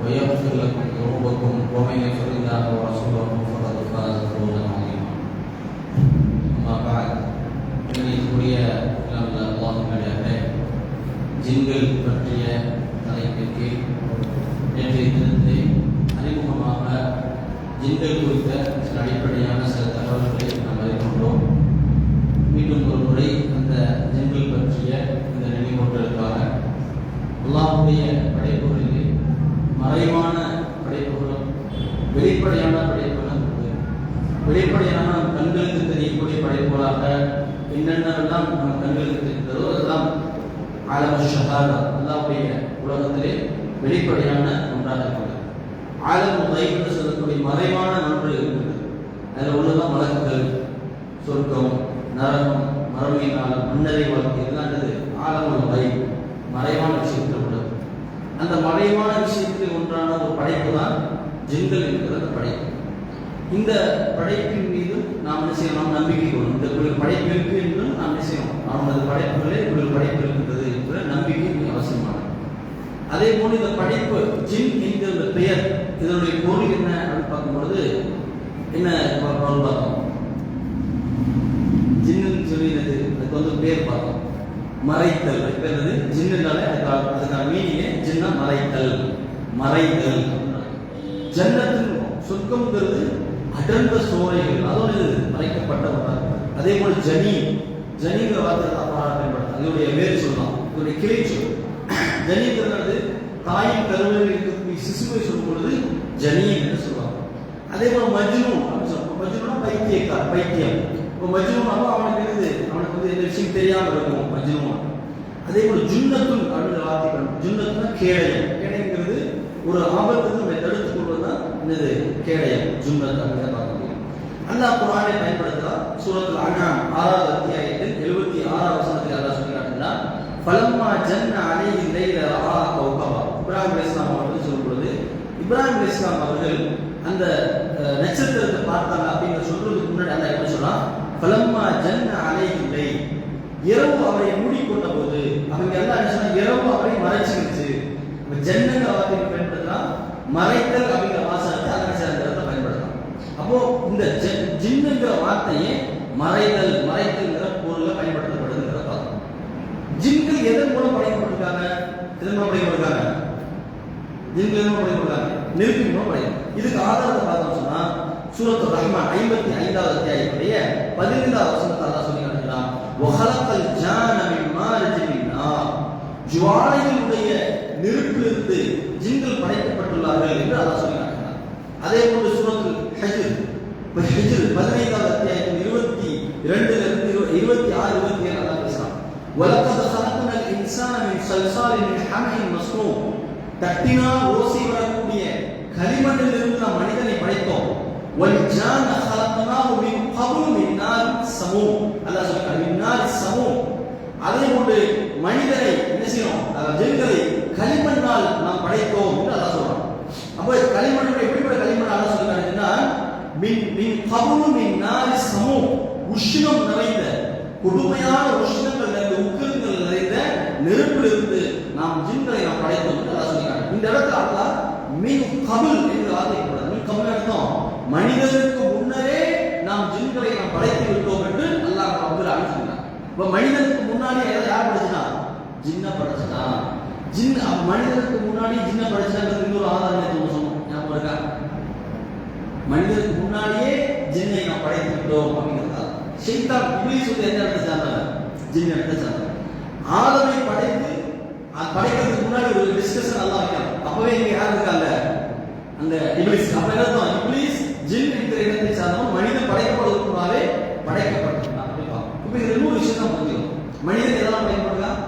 ويغفر لكم ذنوبكم ومن يطع الله ورسوله فقد فاز فوزا عظيما أما بعد கணிதக்கூடிய அல்லாஹுடைய ஜின்கள் பற்றிய தலைப்பிற்கு நேற்றைய தினத்தை அறிமுகமாக ஜின்கள் குறித்த சில அடிப்படையான சில தகவல்களை நாம் அறிந்துள்ளோம் மீண்டும் ஒரு முறை அந்த ஜின்கள் பற்றிய இந்த நினைவூட்டலுக்காக அல்லாஹுடைய படைப்புகளிலே மறைவான படைப்புகளும் வெளிப்படையான படைப்புகளும் இருக்குது. வெளிப்படையான கண்களுக்கு தெரியக்கூடிய படைப்புகளாக என்னென்னலாம் நம்ம கண்களுக்கு தெரிந்ததோ அதெல்லாம் ஆலம ஷஹாதா அல்லாவுடைய உலகத்திலே வெளிப்படையான ஒன்றாக இருக்கிறது ஆலம் என்று சொல்லக்கூடிய மறைவான ஒன்று இருக்கிறது அதில் உள்ளதான் வழக்குகள் சொர்க்கம் நரகம் மறுமை மன்னரை வாழ்க்கை இதெல்லாம் என்னது? உதயம் மறைவான விஷயங்கள். அந்த மறைவான விஷயத்தில் ஒன்றான ஒரு படைப்பு தான் ஜின்கள் என்கிற அந்த படைப்பு. இந்த படைப்பின் மீது நாம் என்ன செய்யணும் நம்பிக்கை கொள்ளும் இந்த உங்களுக்கு படைப்பு இருக்கு என்று நாம் என்ன செய்யணும். அவனது படைப்புகளே உங்களுக்கு படைப்பு இருக்கின்றது என்ற நம்பிக்கை அவசியமானது. அதே போல் இந்த படைப்பு ஜின் என்கிற பெயர் இதனுடைய பொருள் என்ன அப்படின்னு பார்க்கும்பொழுது என்ன பொருள் பார்த்தோம் ஜின்னு சொல்லி அதுக்கு வந்து பேர் பார்த்தோம் மறைத்தல். பேர் அதுக்கான அதுக்கான மீனிங்கே ஜின்னா மறைத்தல். மறைத்தல். ஜன்னத்தின் சொர்க்கம்ங்கிறது அடர்ந்த சோலைகள். அதோட இது மறைக்கப்பட்ட ஒன்றாக அதே போல ஜனி. ஜனிங்கிற வார்த்தை அப்பாரா பயன்படுத்த அதனுடைய வேறு சொல்லலாம் இதனுடைய கிளை சொல். ஜனிங்கிறது தாயின் கருவில் இருக்கக்கூடிய சிசுவை சொல்லும் பொழுது ஜனி என்று சொல்லுவாங்க அதே போல மஜ்னு அப்படின்னு சொல்லுவோம் மஜ்னுனா பைத்தியக்கார் பைத்தியம். இப்போ மஜ்னு அவனுக்கு இருக்குது அவனுக்கு வந்து எந்த விஷயம் தெரியாமல் இருக்கும். மஜ்னு அதே போல ஜுன்னத்துன் அப்படின்னு கேடயம். கேடயங்கிறது ஒரு ஆபத்து நம்மை தடுத்துக் கொள்வதுதான் என்னது? கேடயம். ஜுன்னத் அப்படின்னு பார்க்க முடியும். அல்லாஹ் குரானை பயன்படுத்தலாம். சூரத்தில் அனாம் ஆறாவது அத்தியாயத்தில் எழுபத்தி ஆறாவது வசனத்தில் அல்லாஹ் சொல்லி பலம்மா ஜன்ன அலை லைல ஆ கௌகபா இப்ராஹிம் இஸ்லாம் அவர்கள் சொல்லும்பொழுது இப்ராஹிம் இஸ்லாம் அவர்கள் அந்த நட்சத்திரத்தை பார்த்தாங்க அப்படின்னு சொல்றதுக்கு முன்னாடி அல்லாஹ் என்ன சொல்றான்? பலம்மா ஜன்ன அலை இல்லை இரவு அவரை மூடிக்கொண்ட போது அவங்க எல்லாம் என்ன சொன்னா இரவு அவரை மறைச்சிருச்சு இப்ப வார்த்தையை பயன்படுத்தலாம் மறைத்தல் அப்படிங்கிற வாசகத்தை அதனை சேர்ந்த பயன்படுத்தலாம். அப்போ இந்த ஜின்னுங்கிற வார்த்தையே மறைதல் மறைத்தல்ங்கிற பொருள்ல பயன்படுத்தப்படுதுங்கிற பார்க்கணும். ஜின்கள் எதன் மூலம் படைக்கப்பட்டிருக்காங்க திரும்ப மூலம் படைக்கப்பட்டிருக்காங்க ஜின்கள் என்ன மூலம் படைக்கப்பட்டிருக்காங்க மூலம் படைக்கும் இதுக்கு ஆதாரத்தை பார்த்தோம் சொன்னா சூரத்து ரஹ்மான் ஐம்பத்தி ஐந்தாவது அத்தியாயத்துடைய பதினைந்தாவது வசனத்தை அல்லாஹ் சொல்லி காட்டுகிறான். வஹலக்கல் ஜான மின் மாரிஜி நெருப்பிலிருந்து ஜின்கள் படைக்கப்பட்டுள்ளார்கள் என்று அல்லாஹ் சொல்லி காட்டுகிறான் அதே போன்று சூரத்து ஹஜ்ர் இப்ப ஹஜ்ர் பதினைந்தாவது அத்தியாயத்தில் இருபத்தி இரண்டுல இருந்து இரு- இருபத்தி ஆறு இருபத்தி ஏழு அல்லாஹ் பேசுறான் وَلَقَدْ خَلَقْنَا الْإِنسَانَ مِنْ صَلْصَالٍ مِنْ حَمَإٍ مَسْنُونٍ தட்டினால் ஓசை வரக்கூடிய களிமண்ணில் இருந்து நாம் மனிதனை படைத்தோம் وَالْجَانَّ خَلَقْنَاهُ مِنْ قَبْلُ مِنْ نَارِ السَّمُومِ அல்லாஹ் சொல்றான் மின் நாரி சமூம் அதே போன்று மனிதனை என்ன செய்யணும் அதாவது ஜென்களை களிமண்ணால் நாம் படைத்தோம் என்று அல்லாஹ் சொல்றான். அப்போ களிமண் எப்படிப்பட்ட களிமண் அல்லாஹ் சொல்றாங்கன்னா மின் மின் கபுலு மின் நாரி சமூம் உஷ்ணம் நிறைந்த கொடுமையான உஷ்ணங்கள் நிறைந்த உக்கிரங்கள் நிறைந்த நெருப்பிலிருந்து நாம் ஜின்களை நாம் படைத்தோம் என்று அல்லாஹ் இந்த இடத்துல அல்லா மின் கபுல் என்று வார்த்தை மின் கபுல் அர்த்தம்? மனிதனுக்கு முன்னரே நாம் ஜின்களை நாம் படைத்து விட்டோம் என்று அல்லாஹ் அப்துல் அலி சொன்னார் இப்ப மனிதனுக்கு முன்னாடி யார் படைச்சனா? ஜின்ன படைச்சனா ஜின் மனிதனுக்கு முன்னாடி ஜின்ன படைச்சாங்கிறது இன்னொரு ஆதாரத்தை சொன்னோம் ஞாபகம் இருக்கா? மனிதனுக்கு முன்னாடியே ஜின்னை நான் படைத்து விட்டோம் அப்படிங்கிறதா? ஷைத்தான் இப்ளீஸ் வந்து என்ன இடத்த சார்ந்தவன் ஜின் இடத்த சார்ந்தவன் ஆதமை படைத்து அது படைக்கிறதுக்கு முன்னாடி ஒரு டிஸ்கஷன் நல்லா வைக்கலாம் அப்பவே இங்க யார் இருக்காங்க? அந்த இப்ளீஸ் அப்ப என்ன இப்ளீஸ் ஜின் என்ற இடத்தை சார்ந்தவன் மனிதன் படைக்கப்படுவதற்கு முன்னாலே படைக்கப்பட்டிருக்கான் இப்போ இப்ப இது இன்னொரு விஷயம் தான் புரியும் மனிதன் எதெல்லாம் பயன்படுறான்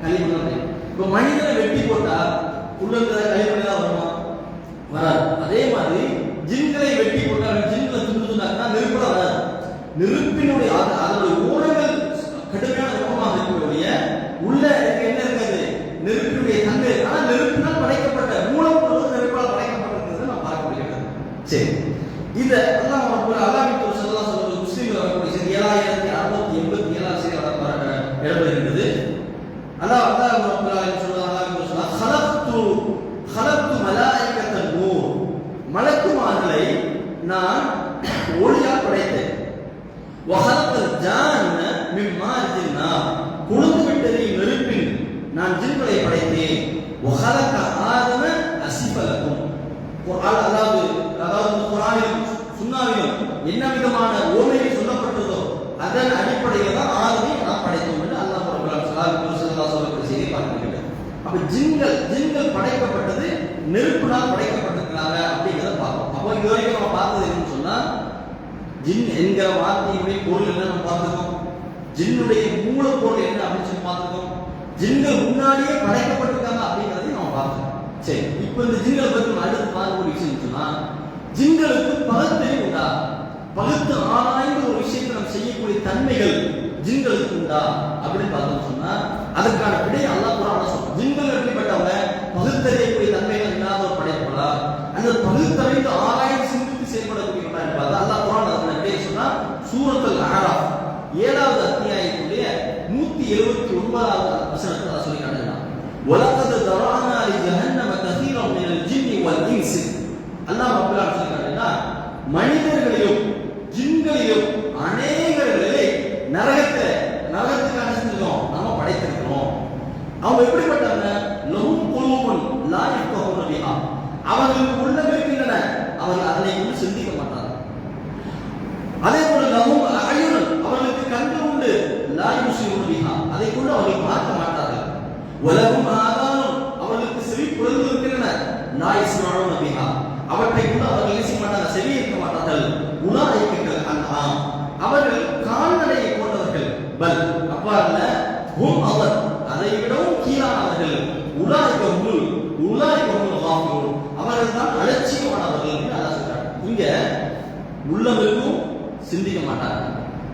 களிமண் இப்போ மனிதனை வெட்டி போட்டா உள்ள இருக்கிற களிமண் தான் வருமா? வராது. அதே மாதிரி ஜின்களை வெட்டி போட்டா ஜின்களை துண்டு துண்டாக்குனா நெருப்புல வராது. நெருப்பினுடைய அதனுடைய ஊடகங்கள் கடுமையான ரூபமாக இருக்கக்கூடிய உள்ள இருக்க என்ன இருக்காது? நெருப்பினுடைய தன்மை ஆனால் ஆனா நெருப்பினால் படைக்கப்பட்ட மூலப்பொருள் நெருப்பால் படைக்கப்பட்டிருக்கிறது நான் பார்க்க முடியாது சரி. இதை என்ன விதமான ஓமையை சொல்லப்பட்டதோ அதன் அடிப்படையில் தான் ஆதமை நான் படைத்தோம் என்று அல்லாஹ் சொல்லக்கூடிய செய்தி பார்க்கிறது அப்ப ஜிங்கள் ஜிங்கள் படைக்கப்பட்டது நெருப்பினால் படைக்கப்பட்டிருக்கிறாங்க அப்படிங்கிறத பார்ப்போம். அப்போ இது வரைக்கும் நம்ம பார்த்தது என்னன்னு சொன்னா ஜின் என்கிற வார்த்தையுடைய பொருள் என்ன நம்ம பார்த்துக்கோம் ஜின்னுடைய மூலப்பொருள் என்ன அப்படின்னு சொல்லி பார்த்துக்கோம் ஜின்கள் முன்னாடியே படைக்கப்பட்டிருக்காங்க அப்படிங்கிறதையும் நம்ம பார்த்தோம் சரி இப்போ இந்த ஜின்களை பற்றி நம்ம அடுத்து பார்க்கக்கூடிய விஷயம் சொன்னா ஜின்களுக்கு பகுத்தறிவு உண்டா? பகுத்து ஆராய்ந்து ஒரு விஷயத்தை நம்ம செய்யக்கூடிய தன்மைகள் ஜின்களுக்கு உண்டா? அப்படின்னு பார்த்தோம் சொன்னா அதற்கான விடை அல்லாஹ் குரான சொல்றோம் ஜின்கள் பல். அவ்வாறல்ல ஹும் அவர். அதை விடவும் கீழானவர்கள் உலாய்க்க முல் உலாய்க்க முல் காஃபிரூன் அவர்கள் தான் அலட்சியமானவர்கள் என்று அல்லாஹ் சொல்றார் இங்க உள்ளவருக்கும் சிந்திக்க மாட்டாங்க.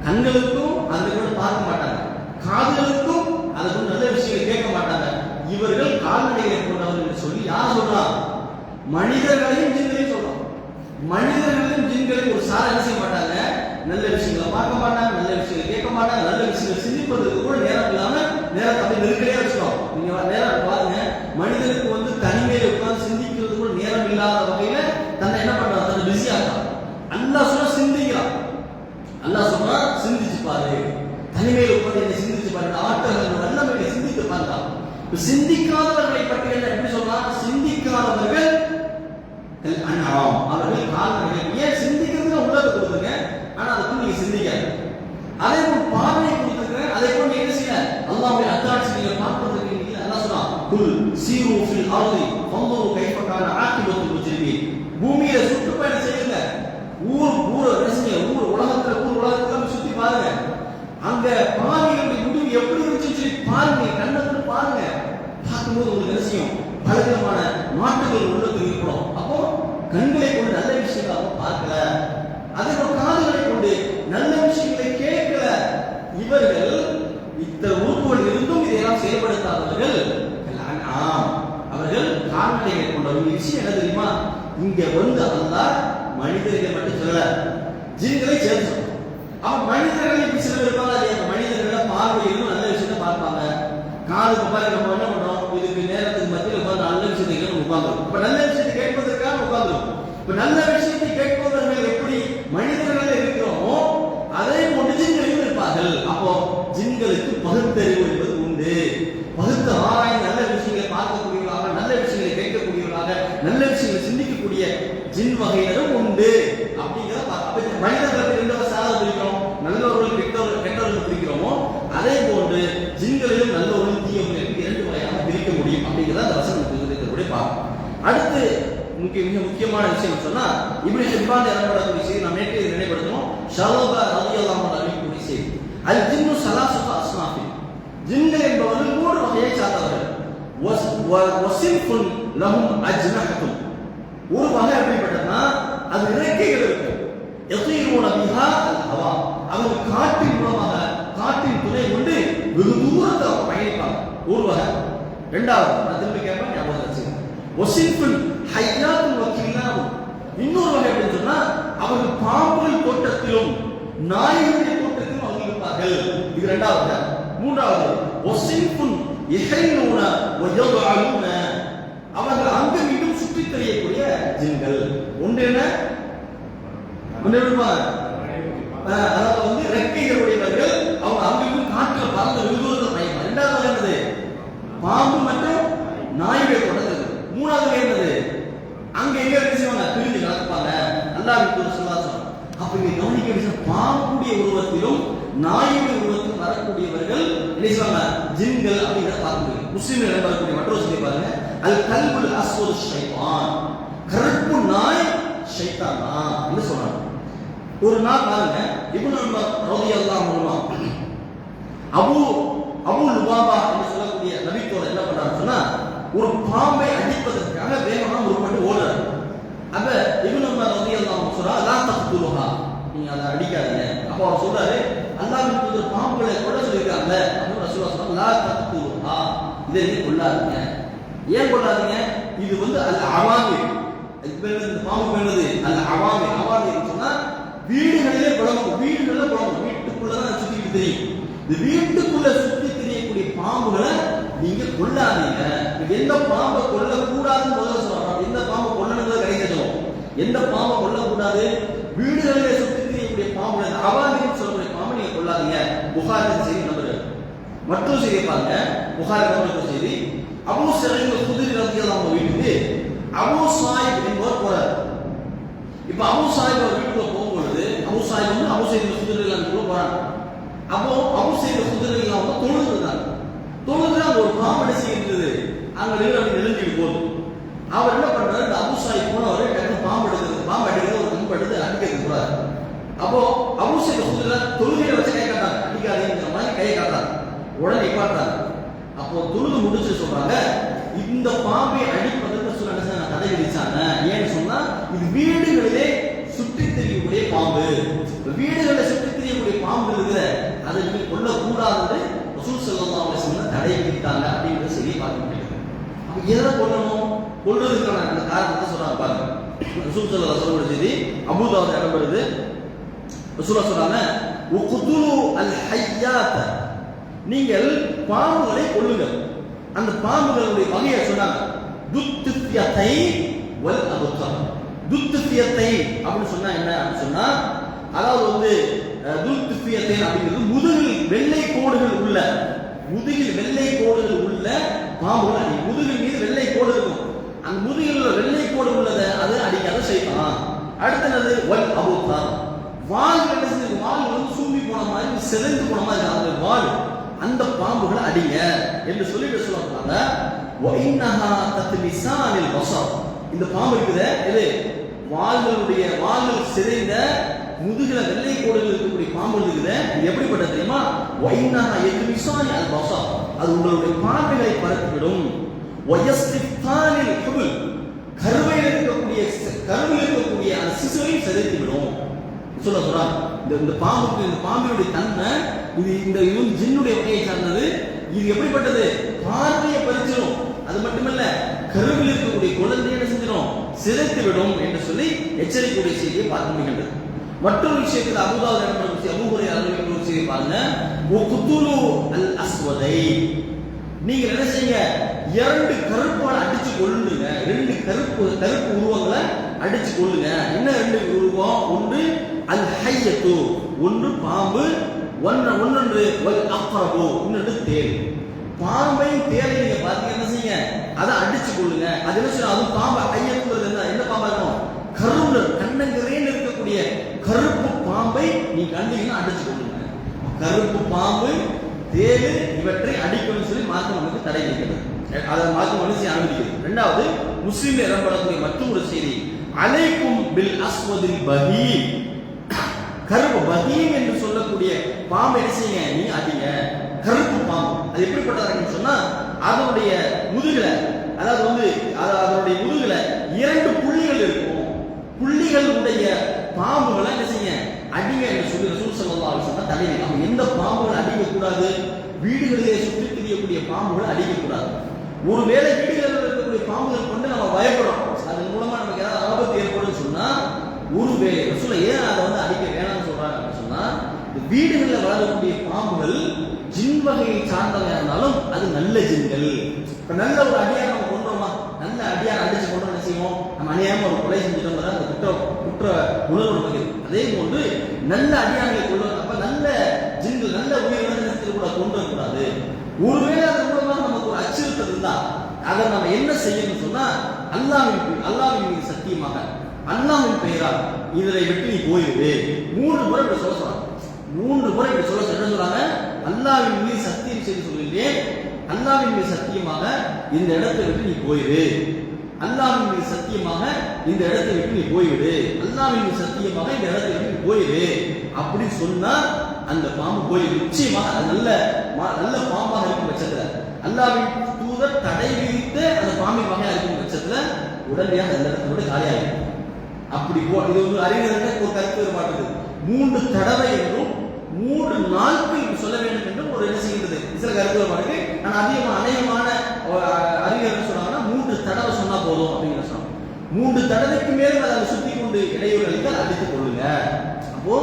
கண்களுக்கும் அதை கூட பார்க்க மாட்டாங்க. காதுகளுக்கும் அதை கூட நல்ல விஷயங்களை கேட்க மாட்டாங்க. இவர்கள் கால்நடைகளை கொண்டவர்கள் என்று சொல்லி யார் சொல்றா? மனிதர்களையும் ஜின்களையும் சொல்றோம் மனிதர்களையும் ஜின்களையும் ஒரு சார என்ன செய்ய மாட்டாங்க? நல்ல விஷயங்களை பார்க்க மாட்டாங்க நல்ல விஷயங்களை கேட்க மாட்டாங்க நல்ல விஷயங்களை சிந்திப்பதற்கு கூட நேரம் இல்லாம நேரம் அப்படி நெருக்கடியா வச்சுக்கோம் நீங்க நேரம் பாருங்க. மனிதனுக்கு வந்து தனிமையில உட்கார்ந்து சிந்திக்கிறது கூட நேரம் இல்லாத வகையில தன்னை என்ன பண்றான்? தன்னை பிஸியா இருக்கான் அல்லா சொன்னா சிந்திக்கிறான். அல்லா சொன்னா சிந்திச்சு பாரு. தனிமையில உட்கார்ந்து என்னை சிந்திச்சு பாருங்க ஆற்றல் வல்லமையை சிந்தித்து பார்க்கலாம் இப்ப சிந்திக்காதவர்களை பட்டியல் எப்படி சொன்னா சிந்திக்காதவர்கள் அவர்கள் கால்நடைகள் ஏன் சிந்திக்கிறதுக்கு உள்ளது? நீ சிந்திக்காது அதே போல் பார்வையை கொடுத்துருக்கேன் அதை கொண்டு என்ன செய்ய அல்லாஹ்வுடைய அத்தாட்சி நீங்க பார்ப்பதற்கு நீங்க அல்லாஹ் சொன்னா குல் சீரு ஃபில் அர்தி ஃபன்துரு கைஃப கான ஆகிபத்துல் முஜ்ரிமீன் பூமியில சுற்றுப்பயணம் செய்யுங்க. ஊர் ஊர் ரசிங்க ஊர் உலகத்துல ஊர் உலகத்துல சுத்தி பாருங்க. அங்க பாவிகளுடைய முடிவு எப்படி இருந்துச்சு? பாருங்க கண்ணத்துல பாருங்க. பார்க்கும்போது ஒரு ரசியம் பலவிதமான மாற்றங்கள் உள்ளது இருக்கணும் அப்போ கண்களை கொண்டு நல்ல விஷயங்களை அவங்க பார்க்கல. அதே காதுகளை கொண்டு நல்ல விஷயங்களை கேட்கல. இவர்கள் இத்தனை உறுப்புகள் இருந்தும் இதையெல்லாம் செயல்படுத்தாதவர்கள். ஆம். அவர்கள் கால்நடைகளை கொண்டவர்கள் விஷயம் என்ன தெரியுமா? இங்க வந்து அல்லாஹ் மனிதர்கள் மட்டும் சொல்லல. ஜின்களை சேர்த்து அவன் மனிதர்கள் இப்படி சில பேர் இருப்பாங்க மனிதர்களை பார்வையிலும் நல்ல விஷயத்தை பார்ப்பாங்க. காதுக்கு பாருங்க நம்ம என்ன பண்றோம்? இதுக்கு நேரத்துக்கு மத்தியில் உட்காந்து நல்ல விஷயத்தை கேட்டு உட்காந்துரும் இப்ப நல்ல விஷயத்தை கேட்பதற்காக உட்காந்துரும் இப்ப நல்ல விஷயத்தை கேட்பவர்கள் எப்படி? மனிதர்களை அப்போ ஜின்களுக்கு பகுத்தறிவு என்பது உண்டு. பகுத்து ஆராய்ந்து நல்ல விஷயங்களை பார்க்கக்கூடியவர்களாக நல்ல விஷயங்களை கேட்கக்கூடியவர்களாக நல்ல விஷயங்களை சிந்திக்கக்கூடிய ஜின் வகையினரும் உண்டு. அப்படிங்கிற பா- அப்ப இந்த மனிதர்களுக்கு ரெண்டு சாதம் பிடிக்கிறோம் நல்லவர்கள் கெட்டவர்கள் கெட்டவர்கள் பிடிக்கிறோமோ அதே போன்று ஜின்களிலும் நல்லவர்களும் தீயவர்கள் இரண்டு வகையாக பிரிக்க முடியும் அப்படிங்கிறத அந்த வசனம் பார்ப்போம். அடுத்து முக்கிய மிக முக்கியமான விஷயம் சொன்னா இப்படி சிம்பாந்து இறங்கப்படக்கூடிய செய்தி நாம் நேற்று நினைப்படுத்தணும் ஷலோபா ரலியல்லாஹு அல் ஜின்னு சலாசத்து அஸ்னாஃபி ஜின்கள் என்பவர்கள் மூன்று வகையை சார்ந்தவர்கள் வஸ்- லஹும் அஜ்னஹத்தும் ஒரு வகை எப்படிப்பட்டதுன்னா அது இறக்கைகள் இருக்கும் எத்தீரோன பிஹா அல் ஹவா அவங்க காட்டின் மூலமாக காட்டின் துணை கொண்டு வெகு தூரத்தை அவங்க பயணிப்பாங்க ஒரு வகை ரெண்டாவது நான் திரும்பி கேட்பேன் ஞாபகம் வச்சு ஒசின்ஃபுல் ஹையாத்துல் வக்கீலாவும் இன்னொரு வகை அப்படின்னு சொன்னா அவர்கள் பாம்புகள் தோட்டத்திலும் நாய்களுடைய இது மூன்றாவது அவர்கள் அங்கும் இங்கும் சுற்றித் தெரியக்கூடிய ஜின்கள். ஒன்று என்ன? அதாவது வந்து ரெக்கைகள் உடையவர்கள் அவங்க அங்கிருந்து காற்றில் பறந்து விழுவது பயமா இரண்டாவது வகை என்னது பாம்பு மற்றும் நாய்கள் தொடங்குது மூணாவது வகை என்னது அங்க எங்க என்ன செய்வாங்க பிரிஞ்சு கலப்பாங்க அல்லாஹ் ஒரு சொல்லாசம் அப்ப இங்க கவனிக்க வேண்டிய பாம்புடைய உருவத்திலும் நாயுடைய உருவத்திலும் வரக்கூடியவர்கள் என்ன செய்வாங்க ஜின்கள் அப்படிங்கிறத பார்க்க முடியும். முஸ்லீம்கள் வரக்கூடிய மற்றொரு சொல்லி பாருங்க. அது கல்புல் அஸ்வது ஷைத்தான். கருப்பு நாய் ஷைத்தானா என்று சொல்றாங்க. ஒரு நாள் பாருங்க இப்னு உமர் ரலியல்லாஹு அன்ஹு அபு அபு லுபாபா என்று சொல்லக்கூடிய நபித்தோட என்ன பண்றாரு சொன்னா ஒரு பாம்பை அடிப்பதற்காக வேகமா பண்ணி ஓடுறாரு. அப்ப இப்னு உமர் ரலியல்லாஹு சொல்றா அதான் தப்பு நீங்க அதை அடிக்காதீங்க. அப்போ அவர் சொல்றாரு அல்லாவின் தூதர் பாம்புகளை கொல்ல சொல்லிருக்காங்க அப்படின்னு ரசூலா சொல்றாங்க லா இதை நீ கொள்ளாதீங்க ஏன் கொள்ளாதீங்க இது வந்து அல் அவாமி இந்த பாம்பு பேருது அல் அவாமி அவாமி சொன்னா வீடுகளிலே புலம்பும் வீடுகளில் புலம்பும் வீட்டுக்குள்ளதான் சுத்திட்டு தெரியும். இந்த வீட்டுக்குள்ள சுத்தி தெரியக்கூடிய பாம்புகளை நீங்க கொல்லாதீங்க. எந்த பாம்பை கொல்ல கூடாதுன்னு முதல்ல சொல்றாங்க எந்த பாம்பை கொல்லணுங்கிறது கிடையாது எந்த பாம்பை கொல்லக்கூடாது? வீடுகளிலே சுத்தி தெரியக்கூடிய பாம்புகளை அவாதின்னு சொல்லக்கூடிய பாம்பு நீங்க கொள்ளாதீங்க. புகாரி செய்தி நம்பர். மற்றும் செய்தி பாருங்க. புகாரி நம்பருக்கு செய்தி. அபு சரீம் குதிரை ரத்தியல் அவங்க வீட்டுக்கு அபு சாஹிப் என்பவர் போறார். இப்ப அபு சாஹிப் அவர் வீட்டுக்குள்ள போகும்பொழுது அபு சாஹிப் வந்து அபு சைid குதிரைகள் போறாங்க. அப்போ அபு செய்த குதிரைகள் அவங்க தொழுது இருந்தாங்க. தொழுது அங்க ஒரு பாம்பு அடிச்சு அங்க நிறுவனம் அப்படி நெருங்கிட்டு போகுது. அவர் என்ன பண்றாரு? இந்த அபு சாஹிப் போனவர் டக்கு பாம்பு எடுக்கிறது பாம்பு அடிக்கிறது ஒரு கம்பு எடுத்து அடிக்கிறது போறாரு. அப்போ அபு சைid குதிரை தொழுகையில வச்சு கை காட்டாங்க அடிக்காதீங்கிற மாதிரி கையை காட்டாங்க உடனே நிப்பாட்டாங்க அப்போ தொழுது முடிச்சு சொல்றாங்க இந்த பாம்பை அடிப்பதற்கு சொல்ல கதை விதிச்சாங்க ஏன்னு சொன்னா இது வீடுகளிலே சுற்றி தெரியக்கூடிய பாம்பு வீடுகளை வீடுகளில் சுற்றி தெரியக்கூடிய பாம்பு இருக்கிற அதை நீங்க கொல்லக்கூடாதுன்னு ரசூல் ஸல்லல்லாஹு அலைஹி வஸல்லம் தடை விதித்தாங்க அப்படிங்கிற சரி பார்க்க முடியாது அப்ப எதை கொல்லணும் கொல்றதுக்கான அந்த காரணத்தை சொல்றாங்க பாருங்க ரசூல் ஸல்லல்லாஹு சொல்லப்படுது வஸல்லம் செய்தி அபூதாவுல இடம்பெறுது ரசூலா சொல்றாங்க உக்துலு அல் ஹய்யாத் நீங்கள் பாம்புகளை கொல்லுங்கள். அந்த பாம்புகளுடைய வகையை சொன்னாங்க துத்துத்தியத்தை வல் அபுத்தம் துத்துத்தியத்தை அப்படின்னு சொன்னா என்ன அப்படின்னு சொன்னா அதாவது வந்து துத்துத்தியத்தை அப்படிங்கிறது முதுகில் வெள்ளை கோடுகள் உள்ள முதுகில் வெள்ளை கோடுகள் உள்ள பாம்புகள் அடி முதுகில் மீது வெள்ளை கோடு இருக்கும். அந்த முதுகில் உள்ள வெள்ளை கோடு உள்ளதை அது அடிக்காத செய்யலாம் அடுத்தது வல் அபுத்தம் வால் என்ன செஞ்சது வால் வந்து சூம்பி போன மாதிரி சிதைந்து போன மாதிரி அந்த வால் அந்த பாம்புகளை அடிங்க என்று சொல்லிட்டு சொல்றாங்க வசம் இந்த பாம்பு இருக்குதே இது வாள்களுடைய வாள்கள் சிதைந்த முதுகில வெள்ளை கோடுகள் இருக்கக்கூடிய பாம்பு இருக்குது. இது எப்படிப்பட்ட தெரியுமா? ஒயின்னஹா எத்லிசானி அல் வசம் அது உங்களுடைய பார்வைகளை பரப்பிவிடும். ஒயஸ்திஃபானில் கருவையில் இருக்கக்கூடிய கருவில் இருக்கக்கூடிய அந்த சிசுவையும் சிதைத்து விடும் சொல்ல சொல்றாங்க இந்த இந்த பாம்புக்கு இந்த பாம்பினுடைய தன்மை இது இந்த ஜின்னுடைய வகையை சார்ந்தது. இது எப்படிப்பட்டது? பார்வையை பறிச்சிடும் அது மட்டுமல்ல கருவில் இருக்கக்கூடிய குழந்தை என்ன செஞ்சிடும் சிதைத்து விடும் என்று சொல்லி எச்சரிக்கக்கூடிய செய்தியை பார்க்க முடிகின்றது. மற்றொரு விஷயத்தில் அபுதாவது அபுகுரை அறிவிக்கிற ஒரு செய்தி பாருங்க. குத்துலு அல் அஸ்வதை நீங்க என்ன செய்யுங்க? இரண்டு கருப்பால் அடிச்சு கொள்ளுங்க ரெண்டு கருப்பு கருப்பு உருவங்களை அடிச்சு கொள்ளுங்க என்ன ரெண்டு உருவம்? ஒன்று அல் ஹையத்து ஒன்று பாம்பு ஒன்று ஒன்னொன்று வல் அக்ரபு இன்னொன்று தேல் பாம்பையும் தேலை நீங்க பாத்தீங்க என்ன செய்யுங்க? அதை அடிச்சு கொள்ளுங்க. அது என்ன சொல்லுங்க அது பாம்பு ஹையத்துங்கிறது என்ன? என்ன பாம்பா இருக்கும்? கருவுல கண்ணங்கிறேன்னு இருக்கக்கூடிய கருப்பு பாம்பை நீ கண்டீங்கன்னா அடிச்சு கொள்ளுங்க. கருப்பு பாம்பு தேடு இவற்றை அடிக்கணும்னு சொல்லி மார்க்கம் நமக்கு தடை வைக்கிறது அதை மார்க்கம் மனுஷன் அனுமதிக்கிறது? ரெண்டாவது முஸ்லீம் இடம்பெறக்கூடிய மற்றும் ஒரு செய்தி அலைக்கும் பில் அஸ்வதில் பஹீம் கருப்பு பகீம் என்று சொல்லக்கூடிய பாம்பு என்ன செய்யுங்க? நீ அதிக கருப்பு பாம்பு. அது எப்படிப்பட்டதா இருக்குன்னு சொன்னா அதனுடைய முதுகுல அதாவது வந்து அதனுடைய முதுகுல இரண்டு புள்ளிகள் இருக்கும். புள்ளிகள் உடைய பாம்புகளை என்ன செய்யுங்க? அடிங்க என்று சொல்லி ரசூல் சல்லா சொன்னா தலைவி நம்ம எந்த பாம்புகள் அடிக்கக்கூடாது? வீடுகளிலே சுற்றி திரியக்கூடிய பாம்புகளை அடிக்கக்கூடாது. ஒருவேளை வீடுகளில் இருக்கக்கூடிய பாம்புகள் கொண்டு நம்ம பயப்படுறோம். அதன் மூலமா நமக்கு ஏதாவது ஆபத்து ஏற்படும் சொன்னா ஒருவேளை ரசூலை ஏன் அதை வந்து அடிக்க வீடுகளில் வளரக்கூடிய பாம்புகள் ஜின் வகையை சார்ந்தவையா இருந்தாலும் அது நல்ல ஜின்கள். இப்ப நல்ல ஒரு அடியார் நம்ம கொண்டோமா? நல்ல அடியார் அடிச்சு கொண்டு என்ன செய்வோம்? நம்ம அநியாயமா ஒரு கொலை செஞ்சுட்டோம் அந்த குற்ற குற்ற உணர்வு நமக்கு அதே போன்று நல்ல அடியார்களை கொண்டு வர- அப்ப நல்ல ஜின்கள் நல்ல உயிரினத்தில் கூட கொண்டு வரக்கூடாது ஒருவேளை அது மூலமாக நமக்கு ஒரு அச்சுறுத்தல் இருந்தா அதை நம்ம என்ன செய்யணும்னு சொன்னா அல்லாவின் அல்லாவின் மீது சத்தியமாக அல்லாவின் பெயரால் இதனை விட்டு நீ போயிரு மூன்று முறை சொல்ல சொல்றாங்க மூன்று முறை இப்படி சொல்ல என்ன சொல்றாங்க? அல்லாவின் மீது சத்தியம் செய்து சொல்கிறேன் அல்லாவின் மீது சத்தியமாக இந்த இடத்தை விட்டு நீ போயிரு. அல்லாவின் மீது சத்தியமாக இந்த இடத்தை விட்டு நீ போயிடு அல்லாவின் மீது சத்தியமாக இந்த இடத்தை விட்டு நீ போயிடு அப்படின்னு சொன்னா அந்த பாம்பு போய் நிச்சயமாக நல்ல நல்ல பாம்பாக இருக்கும் பட்சத்துல அல்லாவின் தூதர் தடை விதித்து அந்த பாம்பின் வகையா இருக்கும் பட்சத்துல உடனடியாக அந்த இடத்தை விட்டு காலியாகும் அப்படி போ இது ஒரு அறிஞர்கள் ஒரு கருத்து வேறுபாடு மூன்று தடவை என்றும் மூன்று நாட்கள் இப்படி சொல்ல வேண்டும் என்று ஒரு என்ன செய்கிறது சில கருத்துகள் வேறுபாடு நான் அதிகமாக அநேகமான அஹ், அறிஞர்கள் சொன்னாங்கன்னா மூன்று தடவை சொன்னா போதும் அப்படிங்கிற சொன்னாங்க. மூன்று தடவைக்கு மேல் அதை சுத்தி கொண்டு இடையூறு அளித்தால் அடித்துக் கொள்ளுங்க. அப்போ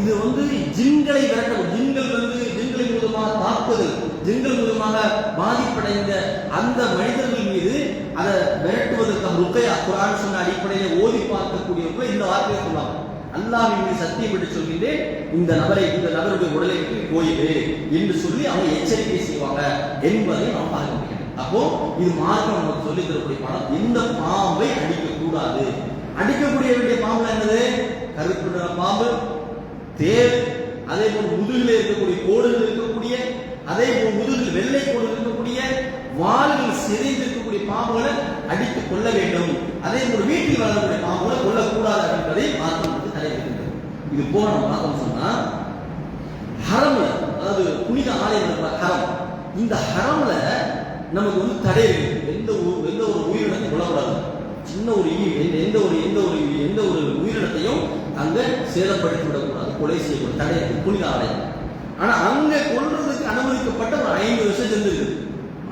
இது வந்து ஜின்களை விரட்ட ஜின்கள் வந்து ஜின்களின் மூலமாக தாக்குதல் ஜின்கள் மூலமாக பாதிப்படைந்த அந்த மனிதர்கள் மீது அதை விரட்டுவதற்கு ருக்கையா குரான் சொன்ன அடிப்படையில் ஓதி பார்க்கக்கூடியவர்கள் இந்த வார்த்தையை சொல்லுவாங்க அல்லாஹ்வின் மீது சத்தியம் என்று சொல்கின்றேன் இந்த நபரை இந்த நபருடைய உடலை விட்டு போயிடு என்று சொல்லி அவங்க எச்சரிக்கை செய்வாங்க என்பதை நாம் பார்க்க முடியும். அப்போ இது மார்க்கம் நமக்கு சொல்லி தரக்கூடிய பாடம். இந்த பாம்பை அடிக்க கூடாது அடிக்கக்கூடிய வேண்டிய பாம்பு என்னது? கருப்பு பாம்பு தேர் அதே போல் முதுகில் இருக்கக்கூடிய கோடுகள் இருக்கக்கூடிய அதே போல் முதுகில் வெள்ளை கோடு இருக்கக்கூடிய வால்கள் சிதைந்து இருக்கக்கூடிய பாம்புகளை அடித்து கொள்ள வேண்டும். அதே போல் வீட்டில் வளரக்கூடிய பாம்புகளை கொல்லக்கூடாது என்பதை மாற்றம் வந்து தடை இது போல நம்ம பார்த்தோம் சொன்னா ஹரம்ல அதாவது புனித ஆலயம் ஹரம். இந்த ஹரம்ல நமக்கு வந்து தடை இருக்கு எந்த ஒரு எந்த ஒரு உயிரினத்தையும் கொல்லக்கூடாது. சின்ன ஒரு எந்த ஒரு எந்த ஒரு எந்த ஒரு உயிரினத்தையும் அங்க சேதப்படுத்தி விடக்கூடாது. கொலை செய்யக்கூடாது. தடை புனித ஆலயம். ஆனா அங்க கொல்றதுக்கு அனுமதிக்கப்பட்ட ஒரு ஐந்து வருஷம் இருந்திருக்கு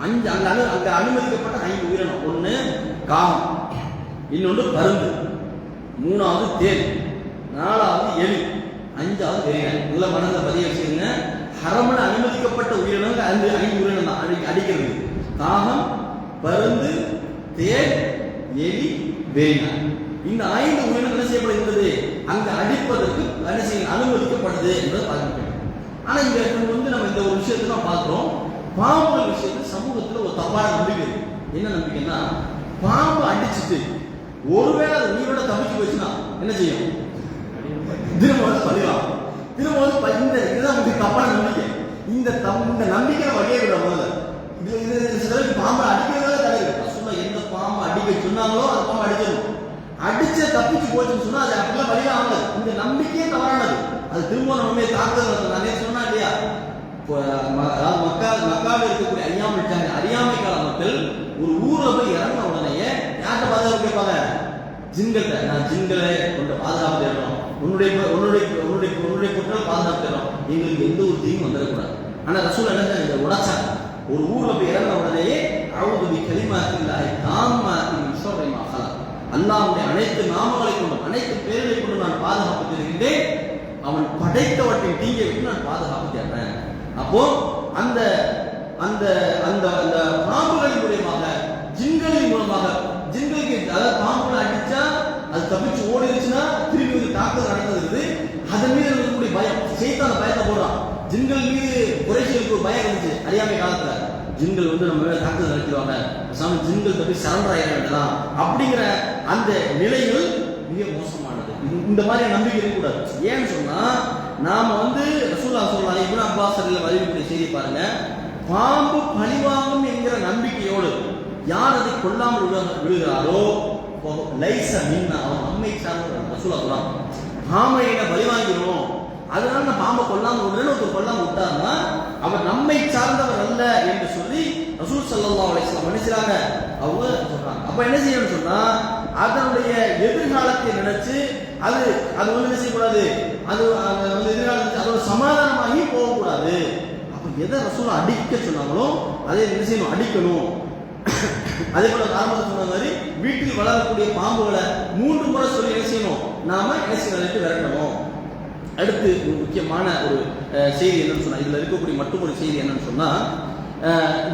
அஞ்சு அங்க அனு அங்க அனுமதிக்கப்பட்ட ஐந்து உயிரினம். ஒண்ணு காகம். இன்னொன்று பருந்து. மூணாவது தேல் நாலாவது எலி. அஞ்சாவது தெரியாது நல்ல மனதை பதிய வச்சுக்கோங்க ஹரமன அனுமதிக்கப்பட்ட உயிரினங்க அந்த ஐந்து உயிரினம் தான். அடி அடிக்கிறது. காகம் பருந்து தேல் எலி வேணா இந்த ஐந்து உயிரினம் என்ன செய்யப்படுகிறது அங்க அடிப்பதற்கு என்ன செய்ய அனுமதிக்கப்படுது என்பதை பார்க்க ஆனா இங்க வந்து நம்ம இந்த ஒரு விஷயத்தை தான் பார்க்கிறோம். பாம்புகள் விஷயத்தை தப்பான நம்பிக்கை. என்ன நம்பிக்கைன்னா பாம்பு அடிச்சுட்டு ஒருவேளை அது உயிரோட தப்பிச்சு போச்சுன்னா என்ன செய்யும்? திரும்ப வந்து பதிலாம் திரும்ப வந்து இந்த இதுதான் வந்து தப்பான நம்பிக்கை. இந்த தம் இந்த நம்பிக்கை வகையை விட முதல்ல இது இது சில பாம்பு பாம்பை அடிக்கிறதால தடை எந்த பாம்பை அடிக்க சொன்னாங்களோ அந்த பாம்பை அடிச்சிடணும். அடிச்சு தப்பிச்சு போச்சுன்னு சொன்னா அது அப்படிலாம் வழியாக ஆகாது இந்த நம்பிக்கையே தவறானது. அது திரும்ப நம்ம தாக்குதல் வருது. நான் சொன்னா இல்லையா இப்போ, ம- அதாவது மக்கா மக்காவில் இருக்கக்கூடிய அறியாமை இருக்காங்க. அறியாமை கால மக்கள் ஒரு ஊர்ல போய் இறங்கின உடனேயே யார்கிட்ட பாதுகாப்பு கேட்பாங்க? ஜின்கள்கிட்ட. நான் ஜின்களை கொண்டு பாதுகாப்பு தேடுறோம். உன்னுடைய உன்னுடைய உன்னுடைய உன்னுடைய பொருட்கள் பாதுகாப்பு தேடுறோம். எங்களுக்கு எந்த ஒரு தீங்கும் வந்துடக்கூடாது. ஆனால் ரசூல் என்ன செஞ்சாங்க? இதை உடைச்சாங்க. ஒரு ஊர்ல போய் இறங்கின உடனேயே அவுது கலிமாத்தில்லாய் தாமாத்தின் விஷோரை மகளா அல்லாஹ்வுடைய அனைத்து நாமங்களை கொண்டும் அனைத்து பேர்களை கொண்டு நான் பாதுகாப்பு தருகின்றேன் அவன் படைத்தவற்றின் தீங்கை விட்டு நான் பாதுகாப்பு தேடுறேன். அப்போ அந்த அந்த அந்த அந்த பாம்புகளின் மூலியமாக ஜின்களின் மூலமாக ஜின்களுக்கு அதாவது பாம்புகளை அடிச்சா அது தப்பிச்சு ஓடிடுச்சுன்னா திரும்பி வந்து தாக்குதல் நடந்தது அதன் மீது இருக்கக்கூடிய பயம் செய்தான பயத்தை போடுறான். ஜின்கள் மீது குறைச்சிகளுக்கு ஒரு பயம் இருந்துச்சு அறியாமை காலத்துல. ஜின்கள் வந்து நம்ம மேல தாக்குதல் நடத்திடுவாங்க. சாமி ஜின்கள் தப்பி சரண்டர் ஆயிட அப்படிங்கிற அந்த நிலைகள் மிக மோசமானது. இந்த மாதிரி நம்பிக்கை இருக்கக்கூடாது. ஏன்னு சொன்னா நாம வந்து ரசூல்லா சொல்லலாம் இப்னு அப்பாஸ் ரலியல்லாஹு அறிவிப்புடைய செய்தி பாருங்க. பாம்பு பழிவாங்கும் என்கிற நம்பிக்கையோடு யார் அதை கொல்லாமல் விடுக- விடுகிறாரோ லைச மின்னா அவன் நம்மை சார்ந்த ரசூலா சொல்லலாம் பாம்பையில பலிவாங்கிடும் அதனால நான் பாம்பை கொல்லாமல் விடுறேன்னு ஒருத்தர் கொல்லாமல் விட்டாருன்னா அவர் நம்மை சார்ந்தவர் அல்ல என்று சொல்லி ரசூல் சல்லா அலைஹி வஸல்லம் மன்னிச்சாங்க அவங்க சொல்றாங்க. அப்ப என்ன செய்யணும்னு சொன்னா அதனுடைய எதிர்காலத்தை நினைச்சு அது அது வந்து என்ன செய்யக்கூடாது? அது அது வந்து எதிர்காலத்தில் அதோட சமாதானமாகி போகக்கூடாது. அப்போ எதை ரசூலை அடிக்க சொன்னாங்களோ அதே விஷயம் அடிக்கணும். அதே போல ஆரம்பத்தில் சொன்ன மாதிரி வீட்டில் வளரக்கூடிய பாம்புகளை மூன்று முறை சொல்லி என்ன செய்யணும்? நாம என்ன செய்யணும்? விரட்டணும். அடுத்து ஒரு முக்கியமான ஒரு செய்தி என்னன்னு சொன்னா இதுல இருக்கக்கூடிய மட்டும் ஒரு செய்தி என்னன்னு சொன்னா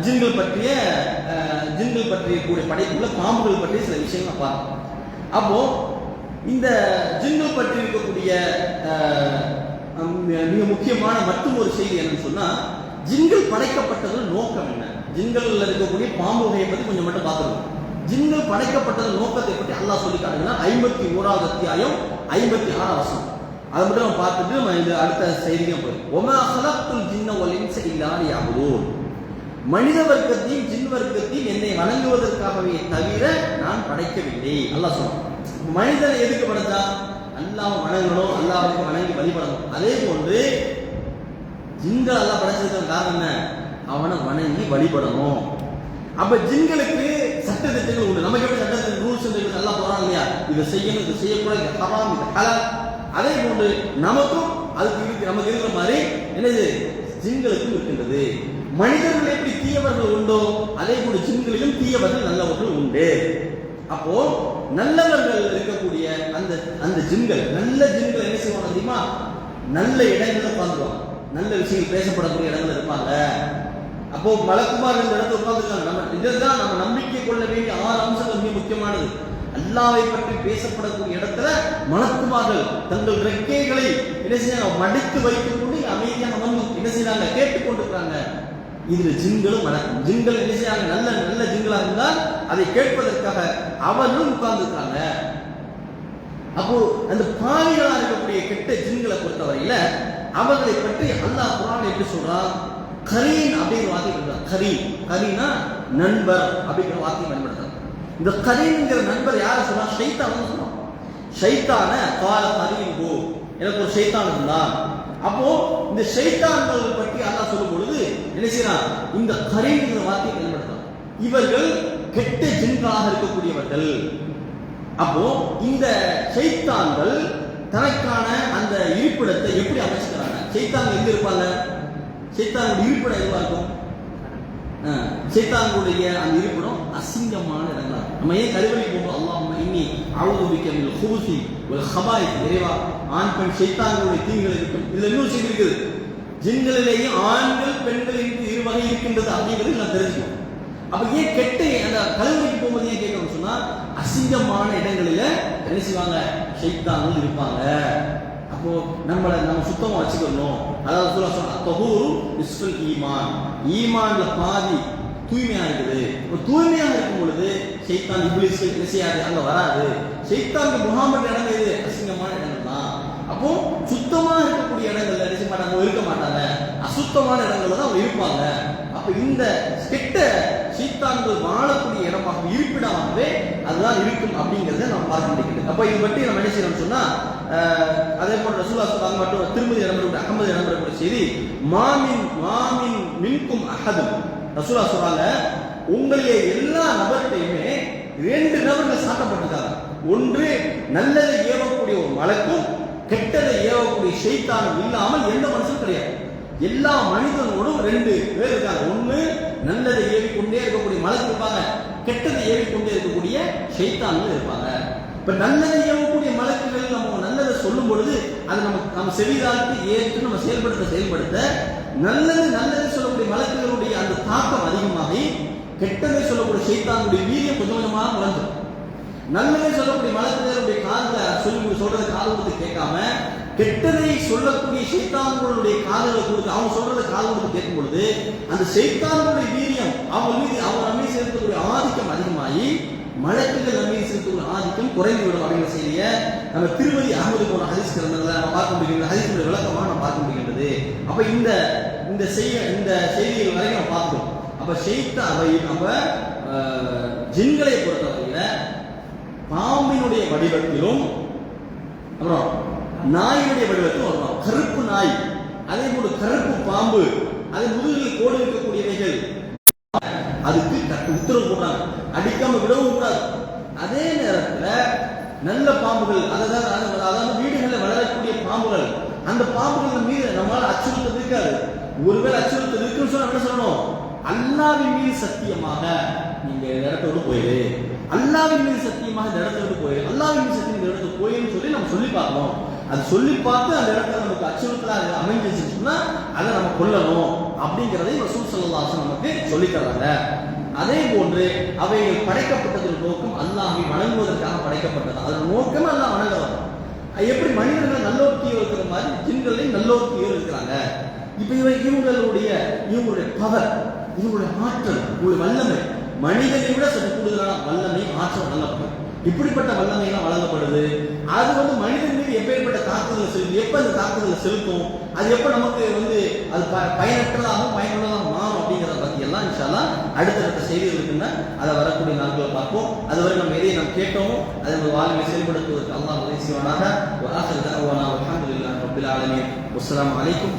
ஜின்கள் பற்றிய ஜின்கள் பற்றிய கூடிய படைப்புள்ள பாம்புகள் பற்றிய சில விஷயங்களை பார்த்தோம் அப்போ இந்த ஜின்னு பற்றி இருக்கக்கூடிய மிக முக்கியமான மற்றும் ஒரு செய்தி என்னன்னு சொன்னா ஜின்கள் படைக்கப்பட்டதன் நோக்கம் என்ன? ஜின்கள்ல இருக்கக்கூடிய பாம்பு வகையை பத்தி கொஞ்சம் மட்டும் பார்த்துருவோம் ஜின்கள் படைக்கப்பட்டதன் நோக்கத்தை பற்றி அல்லாஹ் சொல்லி காட்டுங்கன்னா ஐம்பத்தி ஓராவது அத்தியாயம் ஐம்பத்தி ஆறாம் வசனம். அதை மட்டும் நம்ம பார்த்துட்டு நம்ம இந்த அடுத்த செய்தியும் போய் ஒமா ஹலக்துல் ஜின்ன வல் இல்லாது இல்லா மனித வர்க்கத்தையும் ஜின் வர்க்கத்தையும் என்னை வணங்குவதற்காகவே தவிர நான் படைக்கவில்லை. அல்லாஹ் சொல்றான். மனிதன் எதுக்கு படைச்சா அல்லாஹ் வணங்கணும் அல்லாவுக்கு வணங்கி வழிபடணும். அதே போன்று ஜின்கள் அல்லாஹ் படைச்சதுக்கு காரணம் என்ன? அவனை வணங்கி வழிபடணும். அப்ப ஜின்களுக்கு சட்ட திட்டங்கள் உண்டு. நமக்கு எப்படி சட்ட ரூல்ஸ் நல்லா போறான் இல்லையா? இதை செய்யணும் இதை செய்யக்கூடாது இது ஹராம் இது ஹலால். அதே போன்று நமக்கும் அதுக்கு இருக்கு நமக்கு இருக்கிற மாதிரி என்னது? ஜின்களுக்கும் இருக்கின்றது. மனிதர்கள் எப்படி தீயவர்கள் உண்டோ அதே போன்று ஜின்களிலும் தீயவர்கள் நல்லவர்கள் உண்டு. அப்போ நல்லவர்கள் இருக்கக்கூடிய அந்த அந்த ஜிம்கள் நல்ல ஜிம்கள் என்ன செய்வாங்க தெரியுமா? நல்ல இடங்கள்ல உட்காந்துருவாங்க. நல்ல விஷயங்கள் பேசப்படக்கூடிய இடங்கள் இருப்பாங்க. அப்போ மலக்குமார் இந்த இடத்துல உட்காந்துருக்காங்க. நம்ம இதுதான் நம்ம நம்பிக்கை கொள்ள வேண்டிய ஆறு அம்சங்கள் மிக முக்கியமானது. அல்லாவை பற்றி பேசப்படக்கூடிய இடத்துல மலக்குமார்கள் தங்கள் ரெக்கைகளை என்ன செய்ய மடித்து வைத்துக் கொண்டு அமைதியாக வந்து என்ன செய்யறாங்க? கேட்டுக்கொண்டிருக்கிறாங்க. இதுல ஜின்களும் வணக்கம் ஜிங்கள் என்ன செய்யாங்க நல்ல நல்ல ஜிங்களா இருந்தால் அதை கேட்பதற்காக அவர்களும் உட்கார்ந்துருக்காங்க. அப்போ அந்த பாவிகளா இருக்கக்கூடிய கெட்ட ஜின்களை பொறுத்தவரையில அவர்களை பற்றி அல்லாஹ் குரான் எப்படி சொல்றான்? கரீன் அப்படிங்கிற வார்த்தை சொல்றான். கரீன். கரீனா நண்பர் அப்படிங்கிற வார்த்தையை பயன்படுத்துறாங்க இந்த கரீன்ங்கிற நண்பர் யார சொன்னா ஷைத்தான் சொன்னான் ஷைத்தான கால கரீன் போ. எனக்கு ஒரு ஷைத்தான் இருந்தான். அப்போ இந்த ஷைத்தான்கள் பற்றி அல்லாஹ் சொல்லும் என்ன செய்யறான்? இந்த கரைங்கிற வார்த்தையை பயன்படுத்தலாம் இவர்கள் கெட்ட ஜின்களாக இருக்கக்கூடியவர்கள். அப்போ இந்த சைத்தான்கள் தனக்கான அந்த இருப்பிடத்தை எப்படி அமைச்சுக்கிறாங்க? சைத்தாங்க எங்க இருப்பாங்க? சைத்தானுடைய இருப்பிடம் எதுவா இருக்கும்? சைத்தாங்களுடைய அந்த இருப்பிடம் அசிங்கமான இடங்களா நம்ம ஏன் கருவறை போகும் அல்லாஹ் இன்னி அவுதுபிக்க ஹூசி ஒரு ஹபாய் நிறைவா ஆண் பெண் சைத்தாங்களுடைய தீங்குகள் இருக்கும் இதுல இன்னொரு செய்தி இருக்குது. ஜின்களிலேயே ஆண்கள் பெண்கள் என்று இரு வகை இருக்கின்றது அப்படிங்கிறது நான் தெரிஞ்சுக்கணும். அப்ப ஏன் கெட்ட அந்த கல்லூரிக்கு போகும்போது ஏன் கேட்கணும் சொன்னா அசிங்கமான இடங்களில என்ன செய்வாங்க? ஷைத்தான்கள் இருப்பாங்க. அப்போ நம்மளை நம்ம சுத்தமா வச்சுக்கணும். அதாவது சொல்ல சொன்னா தொகூரு ஈமான். ஈமான்ல பாதி தூய்மையா இருக்குது. இப்போ தூய்மையா இருக்கும் பொழுது சைத்தான் இப்ளீஸ் என்ன செய்யாது? அங்க வராது. சைத்தானுக்கு முகாமட் இடங்கள் இது அசிங்கமான இடங்கள் அப்போ சுத்தமா இருக்கக்கூடிய இடங்கள்ல என்ன மாட்டாங்க இருக்க மாட்டாங்க. அசுத்தமான இடங்கள்ல தான் அவங்க இருப்பாங்க. அப்ப இந்த கெட்ட சீத்தான்கள் வாழக்கூடிய இடமாக இருப்பிடமாகவே அதுதான் இருக்கும் அப்படிங்கறத நம்ம பார்க்க முடிகிறது அப்ப இது பற்றி நம்ம என்ன செய்யணும் சொன்னா அதே போல ரசூலா சொல்லாங்க மட்டும் திருமதி இடம்பெறக்கூடிய அகமது இடம்பெறக்கூடிய செய்தி மாமின் மாமின் மின்கும் அஹதும் ரசூலா சொல்றாங்க உங்களுடைய எல்லா நபர்கிட்டையுமே ரெண்டு நபர்கள் சாட்டப்பட்டிருக்காங்க ஒன்று நல்லதை ஏவக்கூடிய ஒரு மலக்கும் கெட்டதை ஏவக்கூடிய ஷைத்தானும் இல்லாமல் எந்த மனுஷனும் கிடையாது. எல்லா மனிதனோடும் ரெண்டு பேர் இருக்காங்க. ஒண்ணு நல்லதை ஏவிக்கொண்டே இருக்கக்கூடிய மலக்கு இருப்பாங்க. கெட்டதை ஏவிக்கொண்டே இருக்கக்கூடிய ஷைத்தான்கள் இருப்பாங்க. இப்ப நல்லதை ஏவக்கூடிய மலக்குகள் நம்ம நல்லதை சொல்லும் பொழுது அது நம்ம நம்ம செவிதாக்கு ஏற்று நம்ம செயல்படுத்த செயல்படுத்த நல்லது நல்லது சொல்லக்கூடிய மலக்குகளுடைய அந்த தாக்கம் அதிகமாகி கெட்டதை சொல்லக்கூடிய ஷைத்தானுடைய வீரியம் கொஞ்சம் கொஞ்சமாக வளர்ந்துடும் நல்லதை சொல்லக்கூடிய மலக்குகளுடைய காதுல சொல்லி சொல்றதை காது கொடுத்து கேட்காம கெட்டதை சொல்லக்கூடிய சைத்தான்களுடைய காதலை கொடுத்து அவங்க சொல்றதை காது கொடுத்து கேட்கும் பொழுது அந்த சைத்தான்களுடைய வீரியம் அவங்க மீது அவங்க நம்மை செலுத்தக்கூடிய ஆதிக்கம் அதிகமாகி மலக்குகள் நம்மை செலுத்தக்கூடிய ஆதிக்கம் குறைந்து விடும் அப்படிங்கிற செய்தியை நம்ம திருமதி அகமது போன ஹரிஸ் கிரந்தங்களை நம்ம பார்க்க முடிகின்ற ஹரிசுடைய விளக்கமாக நம்ம பார்க்க முடிகின்றது. அப்ப இந்த இந்த செய்ய இந்த செய்திகள் வரைக்கும் நம்ம பார்த்தோம் அப்ப செய்த அவை நம்ம ஜின்களை பொறுத்தவரை பாம்பினுடைய வடிவத்திலும் அப்புறம் நாயினுடைய வடிவத்திலும் வருவான் கருப்பு நாய் அதே போல கருப்பு பாம்பு அதை முதுகில் கோடு இருக்கக்கூடியவைகள். அதுக்கு கட்டு உத்தரவு போடுறாங்க அடிக்காம விடவும் கூடாது. அதே நேரத்துல நல்ல பாம்புகள் அதாவது அதாவது வீடுகளில் வளரக்கூடிய பாம்புகள் அந்த பாம்புகள் மீது நம்மளால அச்சுறுத்தல் இருக்காது. ஒருவேளை அச்சுறுத்தல் இருக்குன்னு சொன்னா என்ன சொல்லணும்? அல்லாவின் மீது சத்தியமாக நீங்க இந்த போயிடு அல்லாவின் மீது சத்தியமாக இந்த இடத்துக்கு போய் போயிரு. அல்லாவின் மீது சத்தியம் இந்த இடத்துக்கு போயின்னு சொல்லி நம்ம சொல்லி பார்க்கணும். அது சொல்லி பார்த்து அந்த இடத்துல நமக்கு அச்சுறுத்தலா அமைஞ்சிச்சுன்னா அதை நம்ம கொல்லணும் அப்படிங்கிறதை ரசூல் ஸல்லல்லாஹு நமக்கு சொல்லி தர்றாங்க அதே போன்று அவைகள் படைக்கப்பட்டதன் நோக்கம் அல்லாஹை வணங்குவதற்காக படைக்கப்பட்டது. அதன் நோக்கம் அல்லாஹ் வணங்குறது அது எப்படி மனிதர்கள் நல்லோர்த்தியோ இருக்கிற மாதிரி ஜின்களையும் நல்லோர்த்தியோ இருக்கிறாங்க. இப்ப இவ இவங்களுடைய இவங்களுடைய பவர் இவங்களுடைய ஆற்றல் இவங்களுடைய வல்லமை மனிதனை விட சற்று கூடுதலான வல்லமை ஆற்றல் வழங்கப்படும் இப்படிப்பட்ட வல்லமைலாம் வழங்கப்படுது. அது வந்து மனிதன் மீது எப்பேற்பட்ட தாக்குதலை செலுத்தும் எப்போ அந்த தாக்குதலை செலுத்தும் அது எப்போ நமக்கு வந்து அது ப பயனற்றதாகவும் பயனுள்ளதாக மாறும் அப்படிங்கிறத பற்றி எல்லாம் அடுத்த அடுத்த செய்திகள் இருக்குன்னா அதை வரக்கூடிய நாட்களை பார்ப்போம். அதுவரை நம்ம எதையை நம்ம கேட்டோம் அதை நம்ம வாழ்வை செயல்படுத்துவதற்கு அல்லாஹ் உதவி செய்வானாக. ஒரு ஆசல் தான் அலமதுல்லா ரபில் ஆலமின். அஸ்லாம் வலைக்கும்